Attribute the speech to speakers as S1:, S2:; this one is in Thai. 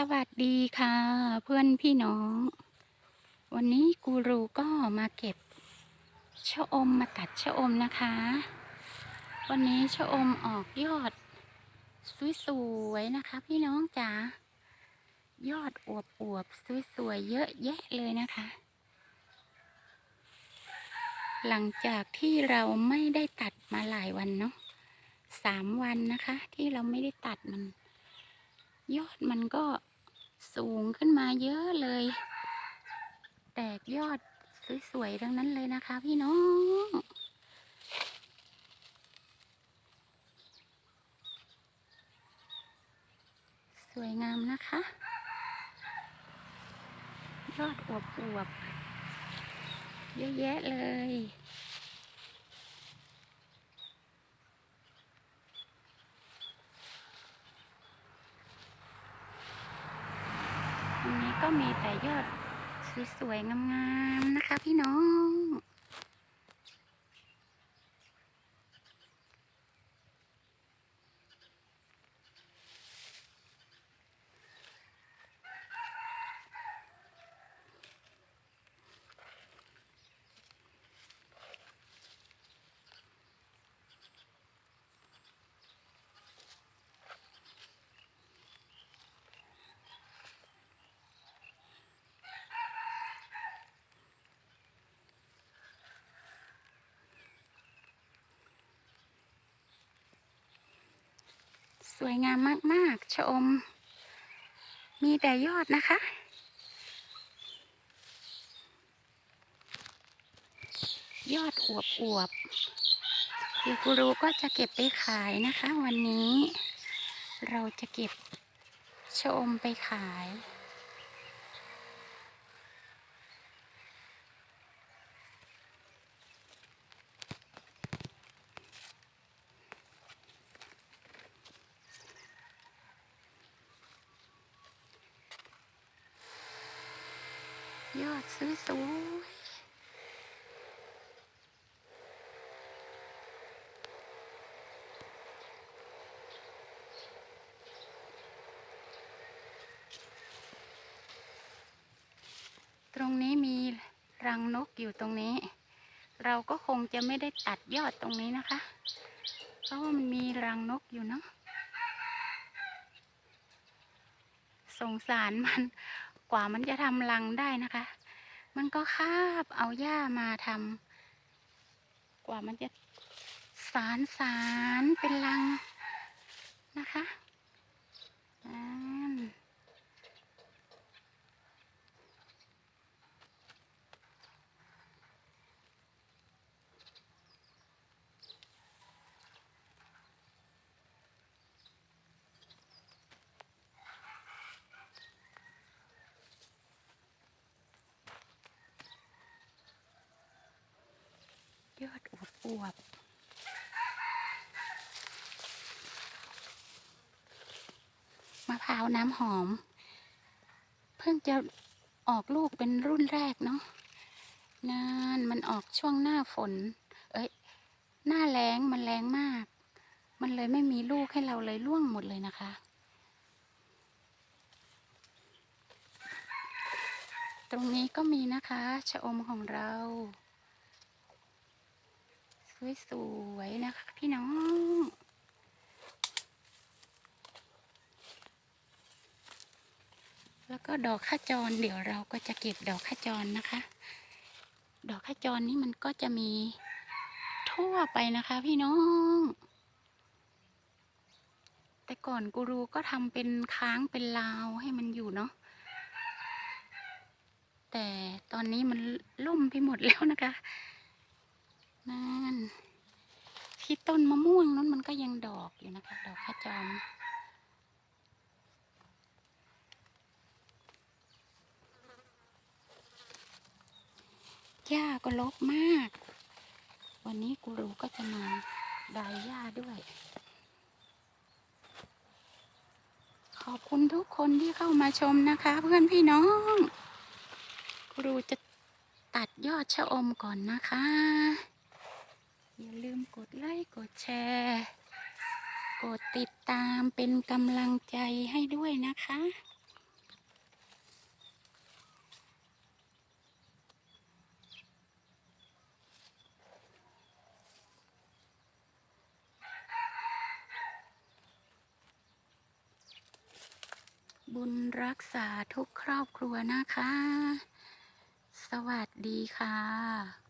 S1: สวัสดีค่ะ เพื่อนพี่น้อง วันนี้กูรูก็มาเก็บชะอมมาตัดชะอมนะคะ วันนี้ชะอมออกยอด สวยๆนะคะ พี่น้องจ๋ายอดอวบอวบๆสวยๆเยอะแยะเลยนะคะ หลังจากที่เราไม่ได้ตัดมาหลายวันเนาะสามวันนะคะ ที่เราไม่ได้ตัดมันยอดมันก็ สูงขึ้นมาเยอะเลย แตกยอดสวยๆทั้งนั้นเลยนะคะ พี่น้องสวยงามนะคะ ยอดอวบๆเยอะแยะเลย อันนี้ก็มีแต่ยอดสวยๆงามๆนะคะพี่น้อง สวยงามมาก ๆ ชะอม มีแต่ยอดนะคะ ยอดอวบอวบยูกูรูก็จะเก็บไปขายนะคะ วันนี้ เราจะเก็บชะอมไปขาย ยอดสวยๆตรงนี้มีรังนกอยู่ตรงนี้ เราก็คงจะไม่ได้ตัดยอดตรงนี้นะคะ เพราะว่ามันมีรังนกอยู่เนาะสงสารมัน กว่ามันจะทำรังได้นะคะ มันก็คาบเอาหญ้ามาทำกว่ามันจะสารสารเป็นรังนะคะอ่า วบอวบมะพร้าวน้ำหอม เพิ่งจะออกลูกเป็นรุ่นแรกเนาะนานมันออกช่วงหน้าฝน เอ้ย หน้าแล้งมันแรงมาก มันเลยไม่มีลูกให้เราเลยร่วงหมดเลยนะคะตรงนี้ก็มีนะคะ ชะอมของเรา สวยๆนะคะ พี่น้อง แล้วก็ดอกข้าจร เดี๋ยวเราก็จะเก็บดอกข้าจรนะคะ ดอกข้าจรนี่มันก็จะมีทั่วไปนะคะ พี่น้อง แต่ก่อนกูรูก็ทำเป็นค้างเป็นลาวให้มันอยู่เนาะแต่ตอนนี้มันล่มไปหมดแล้วนะคะ นั่นที่ต้นมะม่วงนั้นมันก็ยังดอกอยู่นะคะ ดอกขจรหญ้าก็รกมาก วันนี้กูรูก็จะมาดายหญ้าด้วย ขอบคุณทุกคนที่เข้ามาชมนะคะ เพื่อนพี่น้อง กูรูจะตัดยอดชะอมก่อนนะคะ อย่าลืมกดไลค์กดแชร์ กดติดตามเป็นกำลังใจให้ด้วยนะคะบุญรักษาทุกครอบครัวนะคะ สวัสดีค่ะ